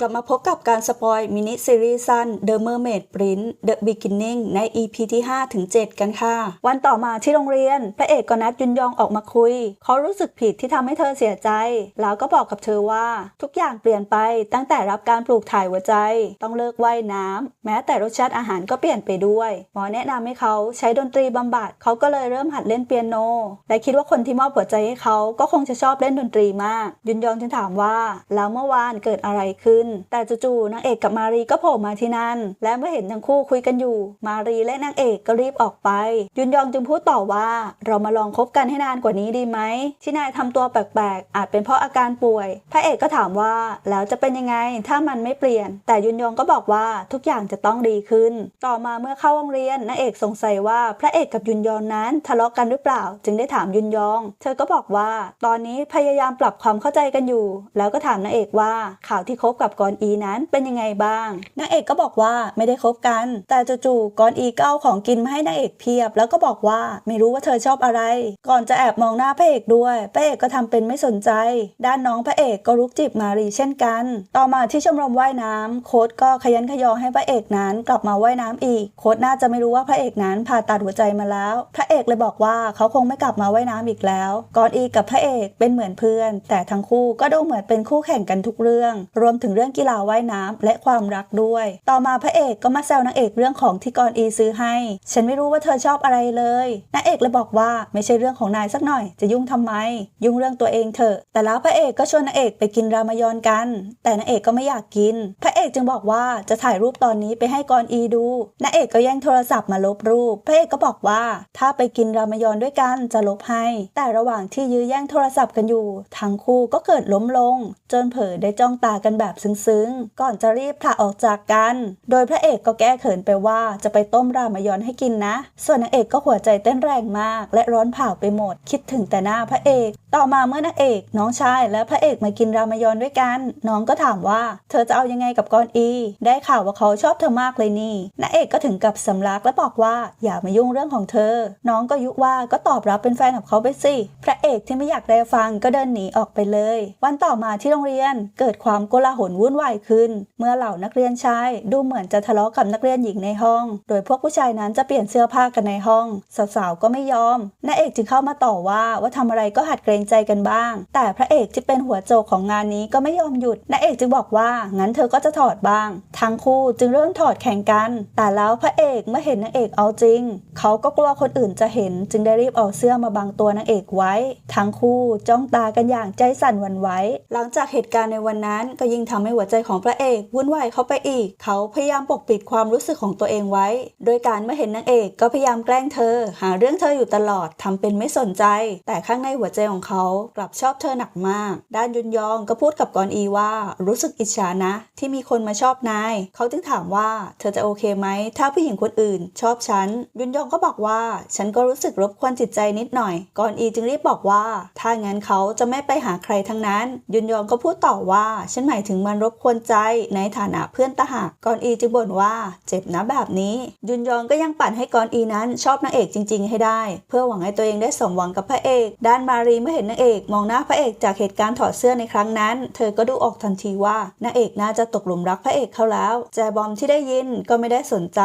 กลับมาพบกับการสปอยมินิซีรีส์สั้น The Mermaid Prince The Beginning ใน EP ที่ 5 ถึง 7 กันค่ะ วันต่อมาที่โรงเรียน พระเอกก็นัดยุนยองออกมาคุย เขารู้สึกผิดที่ทำให้เธอเสียใจ แล้วก็บอกกับเธอว่า ทุกอย่างเปลี่ยนไปตั้งแต่รับการปลูกถ่ายหัวใจ ต้องเลิกว่ายน้ำ แม้แต่รสชาติอาหารก็เปลี่ยนไปด้วย หมอแนะนำให้เขาใช้ดนตรีบำบัด เขาก็เลยเริ่มหัดเล่นเปียโน และคิดว่าคนที่มอบหัวใจให้เขาก็คงจะชอบเล่นดนตรีมาก ยุนยองจึงถามว่า แล้วเมื่อวานเกิดอะไรขึ้นแต่จู่ๆนางเอกกับมารีก็โผล่มาที่นั่น และเมื่อเห็นทั้งคู่คุยกันอยู่ มารีและนางเอกก็รีบออกไป ยุนยองจึงพูดต่อว่า เรามาลองคบกันให้นานกว่านี้ดีไหมที่นายทำตัวแปลกๆ อาจเป็นเพราะอาการป่วย พระเอกก็ถามว่าแล้วจะเป็นยังไงถ้ามันไม่เปลี่ยน แต่ยุนยองก็บอกว่าทุกอย่างจะต้องดีขึ้น ต่อมาเมื่อเข้าโรงเรียนนางเอกสงสัยว่าพระเอกกับยุนยองนั้นทะเลาะกันหรือเปล่า จึงได้ถามยุนยอง เธอก็บอกว่า ตอนนี้พยายามปรับความเข้าใจกันอยู่ แล้วก็ถามนางเอกว่าข่าวที่คบกับกอนอีนั้นเป็นยังไงบ้าง นางเอกก็บอกว่าไม่ได้คบกัน แต่จู่ๆกอนอีก็เอาของกินมาให้นางเอกเพียบ แล้วก็บอกว่าไม่รู้ว่าเธอชอบอะไร ก่อนจะแอบมองหน้าพระเอกด้วยพระเอกก็ทำเป็นไม่สนใจ ด้านน้องพระเอกก็รุกจีบมารีเช่นกัน ต่อมาที่ชมรมว่ายน้ำโค้ดก็ขยันขยอให้พระเอกนั้นกลับมาว่ายน้ำอีก โค้ดน่าจะไม่รู้ว่าพระเอกนั้นผ่าตัดหัวใจมาแล้ว พระเอกเลยบอกว่าเขาคงไม่กลับมาว่ายน้ำอีกแล้วก่อนอีกับพระเอกเป็นเหมือนเพื่อน แต่ทั้งคู่ก็ดูเหมือนเป็นคู่แข่งกันทุกเรื่อง รวมถึงเรื่องกีฬาว่ายน้ำและความรักด้วย ต่อมาพระเอกก็มาแซวนางเอกเรื่องของที่กอนอีซื้อให้ ฉันไม่รู้ว่าเธอชอบอะไรเลยนางเอกเลยบอกว่าไม่ใช่เรื่องของนายสักหน่อย จะยุ่งทำไม ยุ่งเรื่องตัวเองเถอะ แต่แล้วพระเอกก็ชวนนางเอกไปกินรามยอนกัน แต่นางเอกก็ไม่อยากกิน พระเอกจึงบอกว่าจะถ่ายรูปตอนนี้ไปให้กอนอีดูนางเอกก็แย่งโทรศัพท์มาลบรูป พระเอกก็บอกว่า ถ้าไปกินรามยอนด้วยกันจะลบให้ แต่ระหว่างที่ยื้อแย่งโทรศัพท์กันอยู่ ทั้งคู่ก็เกิดล้มลง จนเผลอได้จ้องตากันแบบซึ้งๆก่อนจะรีบผละออกจากกัน โดยพระเอกก็แก้เขินไปว่าจะไปต้มรามยอนให้กินนะ ส่วนนางเอกก็หัวใจเต้นแรงมาก และร้อนเผาไปหมด คิดถึงแต่หน้าพระเอก ต่อมาเมื่อนางเอก น้องชายและพระเอกมากินรามยอนด้วยกัน น้องก็ถามว่า เธอจะเอายังไงกับกอนอี ได้ข่าวว่าเขาชอบเธอมากเลยนี่นางเอกก็ถึงกับสำลักและบอกว่าอย่ามายุ่งเรื่องของเธอ น้องก็ยุว่าก็ตอบรับเป็นแฟนกับเขาไปสิ พระเอกที่ไม่อยากได้ฟังก็เดินหนีออกไปเลย วันต่อมาที่โรงเรียนเกิดความโกลาหลวุ่นวายขึ้น เมื่อเหล่านักเรียนชายดูเหมือนจะทะเลาะกับนักเรียนหญิงในห้อง โดยพวกผู้ชายนั้นจะเปลี่ยนเสื้อผ้ากันในห้องสาวๆก็ไม่ยอมนางเอกจึงเข้ามาต่อว่าว่าทำอะไรก็หัดเกรงใจกันบ้าง แต่พระเอกที่เป็นหัวโจกของงานนี้ก็ไม่ยอมหยุดนางเอกจึงบอกว่างั้นเธอก็จะถอดบ้าง ทั้งคู่จึงเริ่มถอดแข่งกัน แต่แล้วพระเอกเมื่อเห็นนางเอกเอาจริง เขาก็กลัวคนอื่นจะเห็น จึงได้รีบเอาเสื้อมาบังตัวนางเอกไว้ ทั้งคู่จ้องตากันอย่างใจสั่นวันไหวหลังจากเหตุการณ์ในวันนั้นก็ยิ่งทำให้หัวใจของพระเอกวุ่นวายเข้าไปอีก เขาพยายามปกปิดความรู้สึกของตัวเองไว้ โดยการเมื่อเห็นนางเอกก็พยายามแกล้งเธอ หาเรื่องเธออยู่ตลอดทำเป็นไม่สนใจ แต่ข้างในหัวใจของเขากลับชอบเธอหนักมาก ด้านยุนยองก็พูดกับกอนอีว่า รู้สึกอิจฉานะ ที่มีคนมาชอบนาย เขาจึงถามว่าเธอจะโอเคไหม ถ้าผู้หญิงคนอื่น ชอบฉัน ยุนยองก็บอกว่า ฉันก็รู้สึกรบกวนจิตใจนิดหน่อย กอนอีจึงรีบบอกว่า ถ้างั้นเขาจะไม่ไปหาใครทั้งนั้น ยุนยองก็พูดต่อว่า ฉันหมายถึงมันรบกวนใจในฐานะเพื่อนตาหักกอนอีจึงบ่นว่าเจ็บนะแบบนี้ ยุนยองก็ยังปั่นให้กอนอีนั้นชอบนางเอกจริง ๆ ให้ได้ เพื่อหวังให้ตัวเองได้สมหวังกับพระเอก ด้านมารีเมื่อเห็นนางเอกมองหน้าพระเอกจากเหตุการณ์ถอดเสื้อในครั้งนั้น เธอก็ดูออกทันทีว่านางเอกน่าจะตกหลุมรักพระเอกเขาแล้วแจบอมที่ได้ยินก็ไม่ได้สนใจ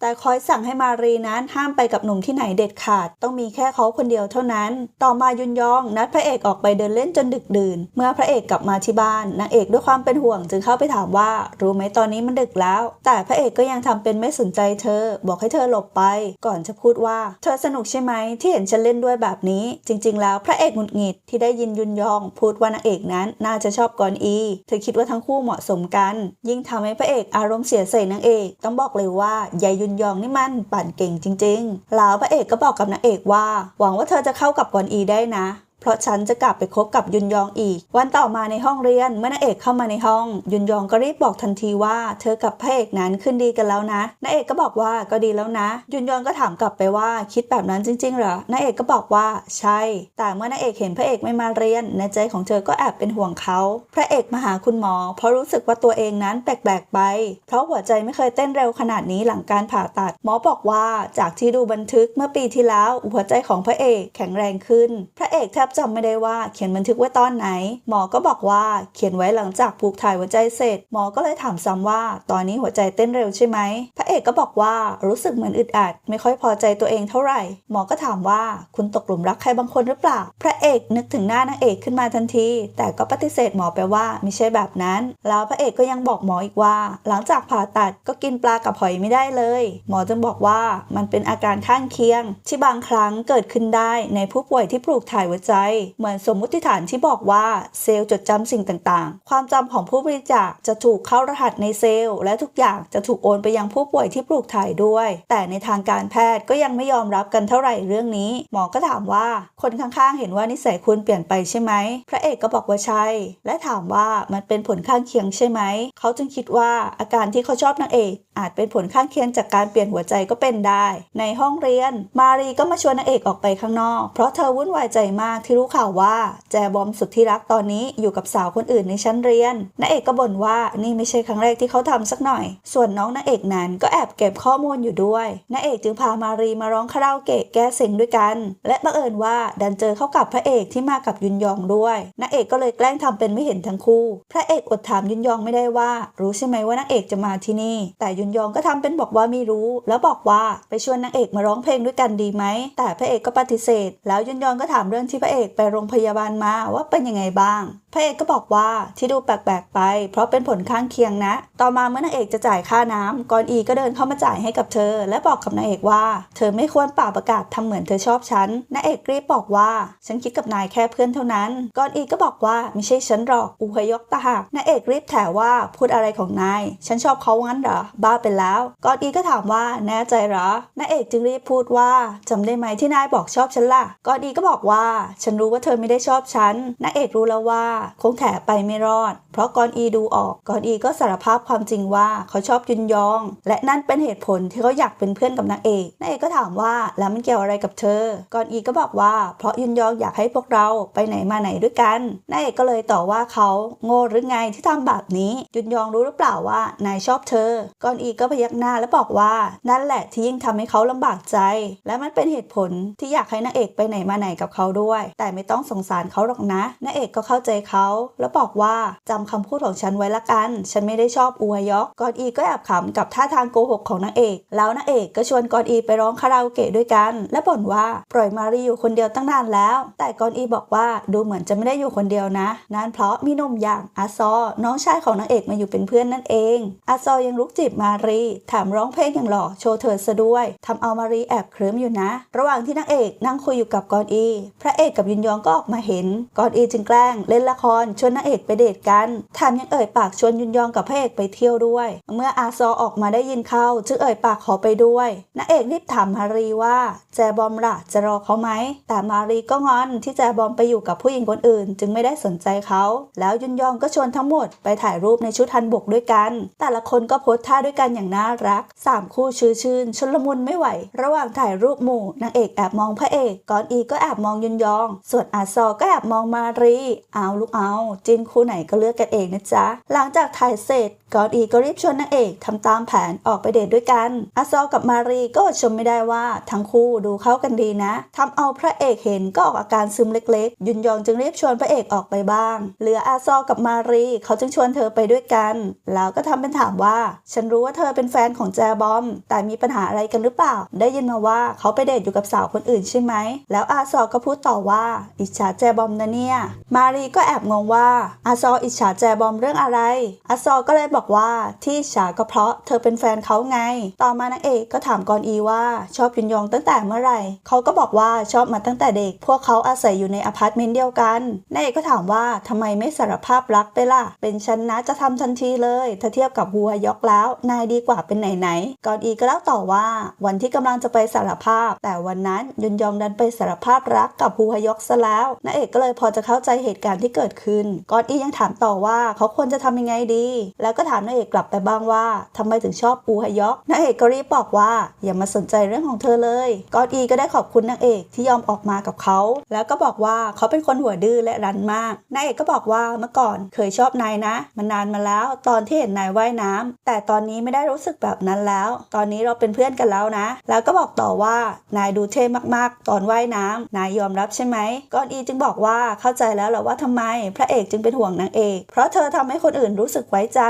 แต่คอยสั่งให้มารีนั้นห้ามไปกับหนุ่มที่ไหนเด็ดขาด ต้องมีแค่เขาคนเดียวเท่านั้น ต่อมายุนยองนัดพระเอกออกไปเดินเล่นจนดึกดื่น เมื่อพระเอกกลับมาที่บ้านนางเอกด้วยความเป็นห่วงจึงเข้าไปถามว่า รู้ไหมตอนนี้มันดึกแล้ว แต่พระเอกก็ยังทำเป็นไม่สนใจเธอ บอกให้เธอหลบไป ก่อนจะพูดว่า เธอสนุกใช่ไหมที่เห็นฉันเล่นด้วยแบบนี้ จริง ๆ แล้วพระเอกหงุดหงิดที่ได้ยินยุนยอง พูดว่านางเอกนั้นน่าจะชอบกอนอี เธอคิดว่าทั้งคู่เหมาะสมกัน ยิ่งทำให้พระเอกอารมณ์เสียใส่นางเอก ต้องบอกเลยว่ายายยุนยองนี่มันปั่นเก่งจริง ๆ แล้วพระเอกก็บอกกับนางเอกว่า หวังว่าเธอจะเข้ากับกอนอีได้นะ ราะฉันจะกลับไปคบกับยุนยองอีก วันต่อมาในห้องเรียนเมื่อนางเอกเข้ามาในห้อง ยุนยองก็รีบบอกทันทีว่า เธอกับพระเอกนั้นขึ้นดีกันแล้วนะนางเอกก็บอกว่าก็ดีแล้วนะ ยุนยองก็ถามกลับไปว่าคิดแบบนั้นจริงๆเหรอนางเอกก็บอกว่าใช่ แต่เมื่อนางเอกเห็นพระเอกไม่มาเรียน ในใจของเธอก็แอบเป็นห่วงเขา พระเอกมาหาคุณหมอ เพราะรู้สึกว่าตัวเองนั้นแปลกๆไป เพราะหัวใจไม่เคยเต้นเร็วขนาดนี้หลังการผ่าตัด หมอบอกว่าจากที่ดูบันทึกเมื่อปีที่แล้วหัวใจของพระเอกแข็งแรงขึ้น พระเอกแทบบจำไม่ได้ว่าเขียนบันทึกไว้ตอนไหน หมอก็บอกว่าเขียนไว้หลังจากผูกถ่ายหัวใจเสร็จ หมอก็เลยถามซ้ำว่า ตอนนี้หัวใจเต้นเร็วใช่ไหมพระเอกก็บอกว่ารู้สึกเหมือนอึดอัด ไม่ค่อยพอใจตัวเองเท่าไหร่ หมอก็ถามว่าคุณตกหลุมรักใครบางคนหรือเปล่า พระเอกนึกถึงหน้านางเอกขึ้นมาทันที แต่ก็ปฏิเสธหมอไปว่าไม่ใช่แบบนั้น แล้วพระเอกก็ยังบอกหมออีกว่า หลังจากผ่าตัดก็กินปลากับหอยไม่ได้เลย หมอจึงบอกว่ามันเป็นอาการข้างเคียง ที่บางครั้งเกิดขึ้นได้ในผู้ป่วยที่ปลูกถ่ายหัวใจเหมือนสมมุติฐานที่บอกว่าเซลล์จดจำสิ่งต่างๆ ความจำของผู้บริจาคจะถูกเข้ารหัสในเซลล์ และทุกอย่างจะถูกโอนไปยังผู้ป่วยที่ปลูกถ่ายด้วย แต่ในทางการแพทย์ก็ยังไม่ยอมรับกันเท่าไหร่เรื่องนี้ หมอก็ถามว่าคนข้างๆ เห็นว่านิสัยคุณเปลี่ยนไปใช่ไหม พระเอกก็บอกว่าใช่ และถามว่ามันเป็นผลข้างเคียงใช่ไหม เขาจึงคิดว่าอาการที่เขาชอบนางเอก อาจเป็นผลข้างเคียงจากการเปลี่ยนหัวใจก็เป็นได้ ในห้องเรียน มารีก็มาชวนนางเอกออกไปข้างนอก เพราะเธอวุ่นวายใจมากที่รู้ข่าวว่าแจบอมสุดที่รักตอนนี้อยู่กับสาวคนอื่นในชั้นเรียนนางเอกก็บ่นว่านี่ไม่ใช่ครั้งแรกที่เขาทำสักหน่อย ส่วนน้องนางเอกนั้นก็แอบเก็บข้อมูลอยู่ด้วยนางเอกจึงพามารีมาร้องคาราโอเกะแก้เซ็งด้วยกัน และบังเอิญว่าดันเจอเข้ากับพระเอกที่มากับยุนยองด้วยนางเอกก็เลยแกล้งทำเป็นไม่เห็นทั้งคู่ พระเอกอดถามยุนยองไม่ได้ว่า รู้ใช่ไหมว่านางเอกจะมาที่นี่แต่ยุนยองก็ทำเป็นบอกว่าไม่รู้ แล้วบอกว่าไปชวนนางเอกมาร้องเพลงด้วยกันดีไหม แต่พระเอกก็ปฏิเสธ แล้วยุนยองก็ถามเรื่องที่พระเอกไปโรงพยาบาลมาว่าเป็นยังไงบ้าง พระเอกก็บอกว่าที่ดูแปลกๆไป เพราะเป็นผลข้างเคียงนะ ต่อมาเมื่อนางเอกจะจ่ายค่าน้ำกอนอีก็เดินเข้ามาจ่ายให้กับเธอ และบอกกับนางเอกว่า เธอไม่ควรป่าประกาศทำเหมือนเธอชอบฉันนางเอกรีบบอกว่าฉันคิดกับนายแค่เพื่อนเท่านั้นกอนอีก็บอกว่าไม่ใช่ฉันหรอกอุพยกตะหักนางเอกรีบแถว่าพูดอะไรของนายฉันชอบเขางั้นเหรอบ้าไปแล้ว กอดอีก็ถามว่าแน่ใจหรอนายเอกจึงรีบพูดว่าจำได้ไหมที่นายบอกชอบฉันล่ะ กอดอีก็บอกว่า ฉันรู้ว่าเธอไม่ได้ชอบฉันนายเอกรู้แล้วว่า คงแถไปไม่รอด เพราะกอนอีดูออกกอนอีก็สารภาพความจริงว่าเขาชอบยุนยอง และนั่นเป็นเหตุผลที่เขาอยากเป็นเพื่อนกับนางเอกนางเอกก็ถามว่าแล้วมันเกี่ยวอะไรกับเธอ กอนอีก็บอกว่า เพราะยุนยองอยากให้พวกเราไปไหนมาไหนด้วยกันนางเอกก็เลยต่อว่าเขาโง่หรือไงที่ทำแบบนี้ ยุนยองรู้หรือเปล่าว่านายชอบเธอ กอนอีก็พยักหน้าและบอกว่านั่นแหละที่ยิ่งทำให้เขาลำบากใจ และมันเป็นเหตุผลที่อยากให้นางเอกไปไหนมาไหนกับเขาด้วย แต่ไม่ต้องสงสารเขาหรอกนะนางเอกก็เข้าใจเขาแล้วบอกว่าจำคำพูดของฉันไว้ละกัน ฉันไม่ได้ชอบอวยยอกกอนอีก็แอบขำกับท่าทางโกหกของนางเอก แล้วนางเอกก็ชวนกอนอีไปร้องคาราโอเกะด้วยกัน และบ่นว่าปล่อยมารีอยู่คนเดียวตั้งนานแล้ว แต่กอนอีบอกว่าดูเหมือนจะไม่ได้อยู่คนเดียวนะนั่นเพราะมีนมอย่างอาซอ น้องชายของนางเอกมาอยู่เป็นเพื่อนนั่นเองอาซอยังลุกจีบมารีถามร้องเพลงอย่างหล่อโชว์เธอซะด้วยทำเอามารีแอบเคลิ้มอยู่นะ ระหว่างที่นางเอกนั่งคุยอยู่กับกอนอี พระเอกกับยุนยองก็ออกมาเห็นกอนอีจึงแกล้งเล่นละครชวนนางเอกไปเดทกันแถมยังเอ่ยปากชวนยุนยองกับพระเอกไปเที่ยวด้วย เมื่ออาซอออกมาได้ยินเข้าจึงเอ่ยปากขอไปด้วยนางเอกรีบถามมารีว่าแจบอมล่ะจะรอเขาไหม แต่มารีก็งอนที่แจบอมไปอยู่กับผู้หญิงคนอื่น จึงไม่ได้สนใจเขา แล้วยุนยองก็ชวนทั้งหมดไปถ่ายรูปในชุดฮันบกด้วยกัน แต่ละคนก็โพสท่าด้วยกันอย่างน่ารักสามคู่ชื่อชื่นชนละมุนไม่ไหว ระหว่างถ่ายรูปหมู่นางเอกแอบมองพระเอกก่อนอีก็แอบมองยุนยอง ส่วนอาซอก็แอบมองมารีเอาลูกเอาจินคู่ไหนก็เลือกกันเองนะจ๊ะ หลังจากถ่ายเสร็จกอนอีก็รีบชวนนางเอกทำตามแผนออกไปเดทด้วยกันอาซอกับมารีก็อดชมไม่ได้ว่าทั้งคู่ดูเข้ากันดีนะทำเอาพระเอกเห็นก็ออกอาการซึมเล็กๆ ยุนยองจึงรีบชวนพระเอกออกไปบ้าง เหลืออาซอกับมารีเขาจึงชวนเธอไปด้วยกัน แล้วก็ทำเป็นถามว่า ฉันรู้ว่าเธอเป็นแฟนของแจบอม แต่มีปัญหาอะไรกันหรือเปล่า ได้ยินมาว่าเขาไปเดทอยู่กับสาวคนอื่นใช่ไหมแล้วอาซอก็พูดต่อว่า อิจฉาแจบอมนะเนี่ยมารีก็แอบงงว่าอาซออิจฉาแจบอมเรื่องอะไรอาซอก็เลยบอกว่าที่ฉาก็เพราะเธอเป็นแฟนเขาไง ต่อมานางเอกก็ถามกอนอีว่าชอบยุนยองตั้งแต่เมื่อไหร่เขาก็บอกว่าชอบมาตั้งแต่เด็ก พวกเขาอาศัยอยู่ในอพาร์ตเมนต์เดียวกันนางเอกก็ถามว่าทำไมไม่สารภาพรักไปล่ะ เป็นฉันนะจะทำทันทีเลยถ้าเทียบกับหัวยอกแล้ว นายดีกว่าเป็นไหนๆกอนอีก็เล่าต่อว่า วันที่กำลังจะไปสารภาพ แต่วันนั้นยุนยองดันไปสารภาพรักกับฮูฮยอกซะแล้วนางเอกก็เลยพอจะเข้าใจเหตุการณ์ที่เกิดขึ้นกอนอียังถามต่อว่าเขาควรจะทำยังไงดี แล้วก็ถามนางเอกกลับไปบ้างว่าทำไมถึงชอบอูฮยอกนางเอกก็รีบบอกว่าอย่ามาสนใจเรื่องของเธอเลยกอดอีก็ได้ขอบคุณนางเอกที่ยอมออกมากับเขา แล้วก็บอกว่าเขาเป็นคนหัวดื้อและรันมากนางเอกก็บอกว่าเมื่อก่อนเคยชอบนายนะ มันนานมาแล้วตอนที่เห็นนายว่ายน้ำแต่ตอนนี้ไม่ได้รู้สึกแบบนั้นแล้ว ตอนนี้เราเป็นเพื่อนกันแล้วนะ แล้วก็บอกต่อว่านายดูเท่มากๆ ตอนว่ายน้ำนายยอมรับใช่ไหมก้อนอีจึงบอกว่าเข้าใจแล้วแหละว่าทำไม พระเอกจึงเป็นห่วงนางเอกเพราะเธอทำให้คนอื่นรู้สึกไว้ใจ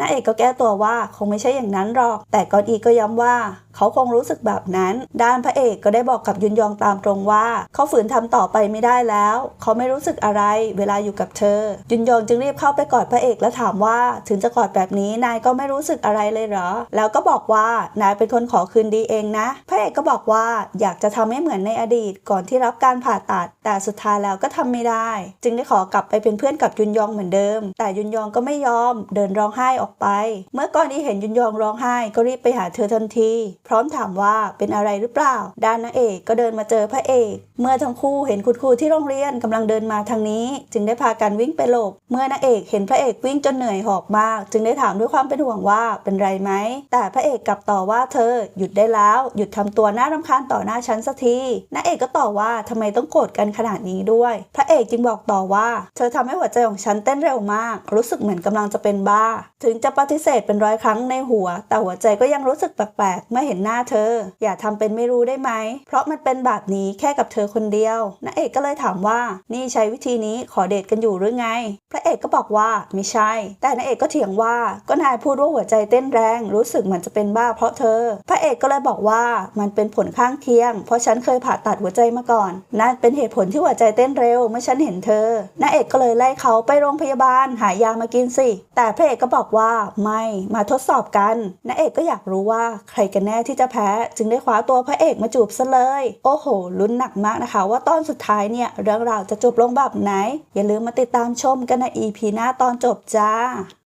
นางเอกก็แก้ตัวว่าคงไม่ใช่อย่างนั้นหรอก แต่กอนอีก็ย้ำว่า เขาคงรู้สึกแบบนั้น ด้านพระเอกก็ได้บอกกับยุนยองตามตรงว่า เขาฝืนทำต่อไปไม่ได้แล้ว เขาไม่รู้สึกอะไรเวลาอยู่กับเธอ ยุนยองจึงรีบเข้าไปกอดพระเอกและถามว่า ถึงจะกอดแบบนี้นายก็ไม่รู้สึกอะไรเลยเหรอ แล้วก็บอกว่านายเป็นคนขอคืนดีเองนะ พระเอกก็บอกว่าอยากจะทำให้เหมือนในอดีตก่อนที่รับการผ่าตัด แต่สุดท้ายแล้วก็ทำไม่ได้ จึงได้ขอกลับไปเป็นเพื่อนกับยุนยองเหมือนเดิม แต่ยุนยองก็ไม่ยอม เดินร้องไห้ออกไป เมื่อก่อนที่เห็นยุนยองร้องไห้ก็รีบไปหาเธอทันทีพร้อมถามว่าเป็นอะไรหรือเปล่า ด้านนางเอกก็เดินมาเจอพระเอก เมื่อทั้งคู่เห็นคุณครูที่โรงเรียนกำลังเดินมาทางนี้ จึงได้พากันวิ่งไปหลบ เมื่อนางเอกเห็นพระเอกวิ่งจนเหนื่อยหอบมาก จึงได้ถามด้วยความเป็นห่วงว่าเป็นไรไหม แต่พระเอกกลับต่อว่าเธอหยุดได้แล้วหยุดทำตัวน่ารำคาญต่อหน้าฉันสักทีนางเอกก็ต่อว่าทำไมต้องโกรธกันขนาดนี้ด้วย พระเอกจึงบอกต่อว่า เธอทำให้หัวใจของฉันเต้นเร็วมาก รู้สึกเหมือนกำลังจะเป็นบ้า ถึงจะปฏิเสธเป็นร้อยครั้งในหัว แต่หัวใจก็ยังรู้สึกแปลกๆเมื่อเห็นหน้าเธอ อย่าทำเป็นไม่รู้ได้ไหม เพราะมันเป็นแบบนี้แค่กับเธอคนเดียวนางเอกก็เลยถามว่านี่ใช้วิธีนี้ขอเดทกันอยู่หรือไง พระเอกก็บอกว่าไม่ใช่ แต่นางเอกก็เถียงว่าก็นายพูดว่าหัวใจเต้นแรง รู้สึกเหมือนจะเป็นบ้าเพราะเธอ พระเอกก็เลยบอกว่ามันเป็นผลข้างเคียง เพราะฉันเคยผ่าตัดหัวใจมาก่อนนั่นเป็นเหตุผลที่หัวใจเต้นเร็วเมื่อฉันเห็นเธอนางเอกก็เลยไล่เขาไปโรงพยาบาลหายามากินสิ แต่พระเอกก็บอกว่าไม่มาทดสอบกันนางเอกก็อยากรู้ว่าใครกันแน่ที่จะแพ้ จึงได้คว้าตัวพระเอกมาจูบซะเลย โอ้โห ลุ้นหนักมากนะคะ ว่าตอนสุดท้ายเนี่ยเรื่องราวจะจบลงแบบไหน อย่าลืมมาติดตามชมกันใน EP หน้าตอนจบจ้า